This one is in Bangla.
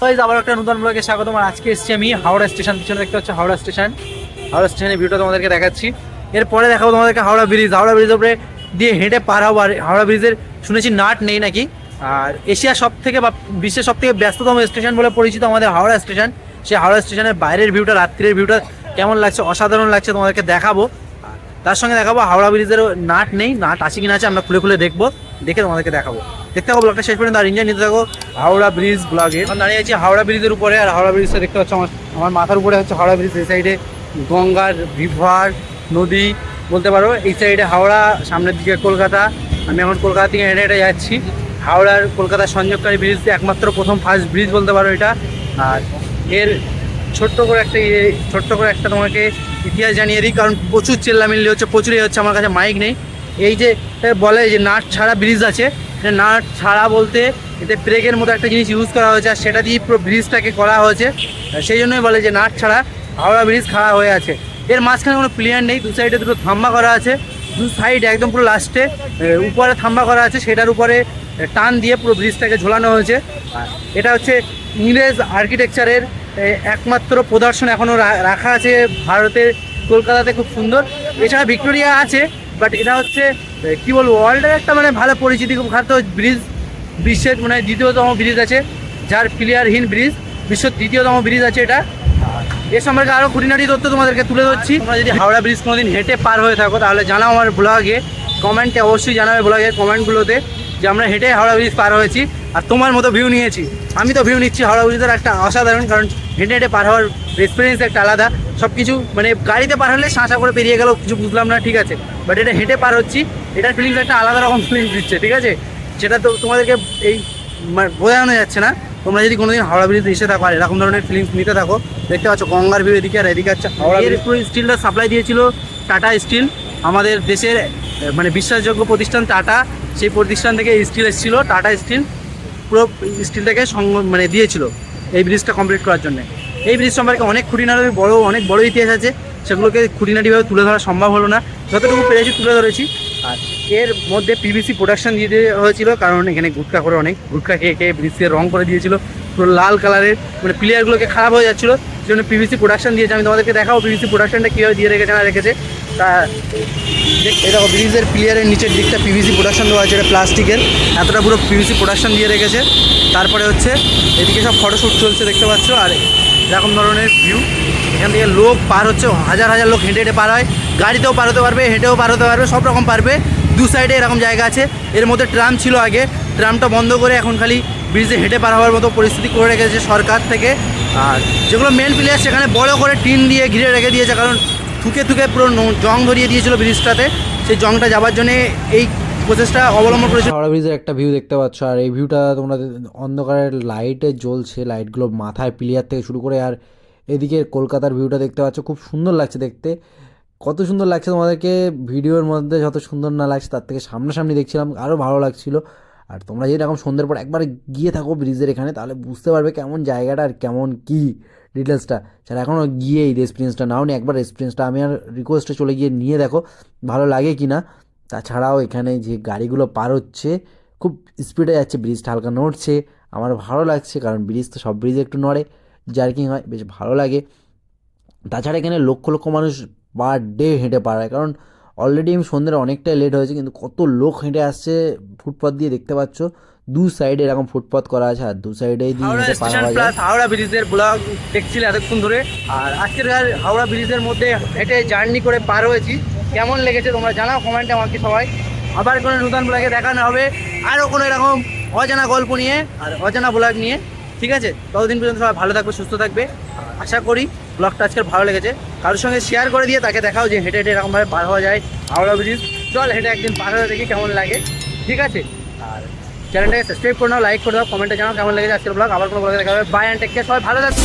আবার একটা নতুন ব্লগে স্বাগতম। আর আজকে এসেছি আমি হাওড়া স্টেশন, পিছনে দেখতে পাচ্ছ হাওড়া স্টেশন। হাওড়া স্টেশনের ভিউটা তোমাদেরকে দেখাচ্ছি। এরপরে দেখাবো তোমাদেরকে হাওড়া ব্রিজ হাওড়া ব্রিজের উপরে দিয়ে হেঁটে পার হব। আর হাওড়া ব্রিজের শুনেছি নাট নেই নাকি? আর এশিয়ার সব থেকে বা বিশ্বের সব থেকে ব্যস্ততম স্টেশন বলে পরিচিত আমাদের হাওড়া স্টেশন। সেই হাওড়া স্টেশনের বাইরের ভিউটা রাত্রির ভিউটা কেমন লাগছে, অসাধারণ লাগছে তোমাদেরকে দেখাবো। তার সঙ্গে দেখাবো হাওড়া ব্রিজেরও নাট নেই। নাট আছে কিনা আছে আমরা খুলে খুলে দেখব। দেখে তোমাদেরকে দেখাবো। দেখতে থাকো ব্লগটা শেষ পর্যন্ত। আর ইন্ডিয়া নিতে থাকো, হাওড়া ব্রিজ ব্লগে আমি দাঁড়িয়ে আছি হাওড়া ব্রিজের উপরে, আর হাওড়া ব্রিজটা দেখতে পাচ্ছ আমার আমার মাথার উপরে হচ্ছে হাওড়া ব্রিজ এই সাইডে গঙ্গার রিভার নদী, বলতে পারো। এই সাইডে হাওড়া, সামনের দিকে কলকাতা। আমি এখন কলকাতা থেকে হেঁটে হেঁটে যাচ্ছি। হাওড়ার কলকাতার সংযোগকারী ব্রিজ একমাত্র প্রথম ফার্স্ট ব্রিজ বলতে পারো এটা। আর এর ছোট্ট করে একটা ইয়ে ছোট্ট করে একটা তোমাকে ইতিহাস জানিয়ে দিই, কারণ প্রচুর চেল্লামিল্লি হচ্ছে, প্রচুরই হচ্ছে, আমার কাছে মাইক নেই। এই যে বলে যে, নাট ছাড়া ব্রিজ আছে। এটা নাট ছাড়া বলতে এতে ব্রেকের মতো একটা জিনিস ইউজ করা হয়েছে, আর সেটা দিয়ে পুরো ব্রিজটাকে করা হয়েছে। সেই জন্যই বলে যে নাট ছাড়া হাওড়া ব্রিজ খাড়া হয়ে আছে। এর মাঝখানে কোনো প্লেয়ার নেই, দু সাইডে দুটো থাম্বা করা আছে। দু সাইড একদম পুরো লাস্টে উপরে থাম্বা করা আছে, সেটার উপরে টান দিয়ে পুরো ব্রিজটাকে ঝোলানো হয়েছে। এটা হচ্ছে ইংরেজ আর্কিটেকচারের একমাত্র প্রদর্শন এখনও রাখা আছে ভারতের কলকাতাতে, খুব সুন্দর। এছাড়া ভিক্টোরিয়া আছে বাট এটা হচ্ছে কি বলব ওয়ার্ল্ডের একটা মানে ভালো পরিচিতি খুব খাদ্য ব্রিজ, বিশ্বের মানে দ্বিতীয়তম ব্রিজ আছে, যার প্লেয়ারহীন ব্রিজ, বিশ্বের দ্বিতীয়তম ব্রিজ আছে এটা। এ সম্পর্কে আরও খুঁটিনাটি তথ্য তোমাদেরকে তুলে ধরছি। তোমরা যদি হাওড়া ব্রিজ কোনোদিন হেঁটে পার হয়ে থাকো, তাহলে জানাও আমার ব্লগে কমেন্টে অবশ্যই জানাবে ব্লগের কমেন্টগুলোতে যে আমরা হেঁটে হাওড়া ব্রিজ পার হয়েছি আর তোমার মতো ভিউ নিয়েছি। আমি তো ভিউ নিচ্ছি হাওড়া ব্রিজের একটা অসাধারণ কারণ হেঁটে হেঁটে পার হওয়ার এক্সপিরিয়েন্স একটা আলাদা। সব কিছু মানে গাড়িতে পার হলে শাঁসা করে পেরিয়ে গেল কিছু বুঝলাম না ঠিক আছে। বাট এটা হেঁটে পার হচ্ছি এটার ফিলিংস একটা আলাদা রকম ফিলিংস দিচ্ছে ঠিক আছে? সেটা তো তোমাদেরকে এই বোঝানো যাচ্ছে না। তোমরা যদি কোনোদিন হাওড়া ব্রিজ এসে থাকো আর এরকম ধরনের ফিলিংস নিতে থাকো দেখতে পাচ্ছ গঙ্গার ভিউ এদিকে আর এদিকে হচ্ছে হাওড়া পুরো স্টিলটা সাপ্লাই দিয়েছিল টাটা স্টিল আমাদের দেশের মানে বিশ্বাসযোগ্য প্রতিষ্ঠান টাটা সেই প্রতিষ্ঠান থেকে স্টিল এসেছিল টাটা স্টিল পুরো স্টিলটাকে সঙ্গ মানে দিয়েছিল এই ব্রিজটা কমপ্লিট করার জন্য। এই ব্রিজ সম্পর্কে অনেক খুঁটিনাটি বড়, অনেক বড় ইতিহাস আছে, সেগুলোকে খুঁটিনাটিভাবে তুলে ধরা সম্ভব হলো না। যতটুকু পেরেছি তুলে ধরেছি। আর এর মধ্যে পিভিসি প্রোডাকশন দিয়ে দেওয়া হয়েছিল, কারণ এখানে গুটকা করে অনেক গুটকা খেয়ে খেয়ে ব্রিজকে রং করে দিয়েছিল। পুরো লাল কালারের মানে প্লেয়ারগুলোকে খারাপ হয়ে যাচ্ছিল। সেই জন্য পিভিসি প্রোডাকশান দিয়েছে। আমি তোমাদেরকে দেখাবো পিভিসি প্রোডাকশানটা কীভাবে দিয়ে রেখেছে, না রেখেছে। দেখো ব্রিজের প্লেয়ারের নিচের দিকটা পিভিসি প্রোডাকশন দেওয়া আছে এটা প্লাস্টিকের। এতটা পুরো পিভিসি প্রোডাকশন দিয়ে রেখেছে। তারপরে হচ্ছে, এদিকে সব ফটোশ্যুট চলছে, দেখতে পাচ্ছ? আর এরকম ধরনের ভিউ এখান থেকে লোক পার হচ্ছে, হাজার হাজার লোক হেঁটে হেঁটে পার হয়। গাড়িতেও পার হতে পারবে, হেঁটেও পার হতে পারবে, সব রকম পারবে। দু সাইডে এরকম জায়গা আছে। এর মধ্যে ট্রাম ছিল আগে। ট্রামটা বন্ধ করে এখন খালি ব্রিজে হেঁটে পার হওয়ার মতো পরিস্থিতি করে রেখেছে সরকার থেকে। আর যেগুলো মেন প্লেয়ার সেখানে বড় করে টিন দিয়ে ঘিরে রেখে দিয়েছে, কারণ থুকে থুকে পুরো জং ধরিয়ে দিয়েছিল ব্রিজটাতে। সেই জংটা যাবার জন্য এই প্রসেসটা অবলম্বন করেছে। হাওড়া ব্রিজের একটা ভিউ দেখতে পাচ্ছ, আর এই ভিউটা তোমরা অন্ধকারের লাইটে জ্বলছে লাইটগুলো মাথায় প্লেয়ার থেকে শুরু করে, আর এদিকে কলকাতার ভিউটা দেখতে পাচ্ছ, খুব সুন্দর লাগছে দেখতে। কত সুন্দর লাগছে তোমাদেরকে, ভিডিওর মধ্যে যত সুন্দর না লাগছে, তার থেকে সামনাসামনি দেখছিলাম আরও ভালো লাগছিল। আর তোমরা যদি সন্ধ্যের পর একবার গিয়ে থাকো ব্রিজের এখানে, তাহলে বুঝতে পারবে কেমন জায়গাটা আর কেমন কী। ডিটেলসটা যারা এখনও গিয়ে এই এক্সপিরিয়েন্সটা নাও নি। একবার এক্সপিরিয়েন্সটা আমি আর রিকোয়েস্টে চলে গিয়ে নিয়ে দেখো, ভালো লাগে কি না তাছাড়াও এখানে যে গাড়িগুলো পার হচ্ছে, খুব স্পিডে যাচ্ছে ব্রিজটা হালকা নড়ছে। আমার ভালো লাগছে, কারণ ব্রিজ তো সব ব্রিজে একটু নড়ে। জার্কিং হয়, বেশ ভালো লাগে। তাছাড়া এখানে লক্ষ লক্ষ মানুষ পার ডে হেঁটে পার হয়। কারণ অলরেডি আমি সন্ধ্যের অনেকটাই লেট হয়েছে, কিন্তু কত লোক হেঁটে আসছে ফুটপাথ দিয়ে দেখতে পাচ্ছ। দু সাইডে এরকম ফুটপাথ করা আছে আর দু সাইডে দিয়ে হাওড়া হেঁটে পার হওয়া যায়। হাওড়া ব্রিজের ব্লগ দেখছিলে এতক্ষণ ধরে। আর আজকের হাওড়া ব্রিজের মধ্যে হেঁটে জার্নি করে পার হয়েছি। কেমন লেগেছে তোমরা জানাও কমেন্টে আমাকে সবাই। আবার কোনো নতুন ব্লগে দেখানো হবে। আরও কোনো এরকম অজানা গল্প নিয়ে আর অজানা ব্লগ নিয়ে। ঠিক আছে? ততদিন পর্যন্ত সবাই ভালো থাকবে সুস্থ থাকবে। আশা করি ব্লগটা আজকের ভালো লেগেছে। কারোর সঙ্গে শেয়ার করে দিয়ে তাকে দেখাও যে হেঁটে হেঁটে এরকমভাবে পার হওয়া যায় হাওড়া ব্রিজ চল হেঁটে একদিন পার হয়ে দেখি কেমন লাগে। ঠিক আছে? চ্যানেলটাকে সাবস্ক্রাইব করে নাও লাইক করে দাও কমেন্টে জানাও কেমন লেগেছে আজকের ব্লগ আবার কোনো ব্লগে দেখা হবে। বাই অ্যান্ড টেক কেয়ার সবাই ভালো থাকবে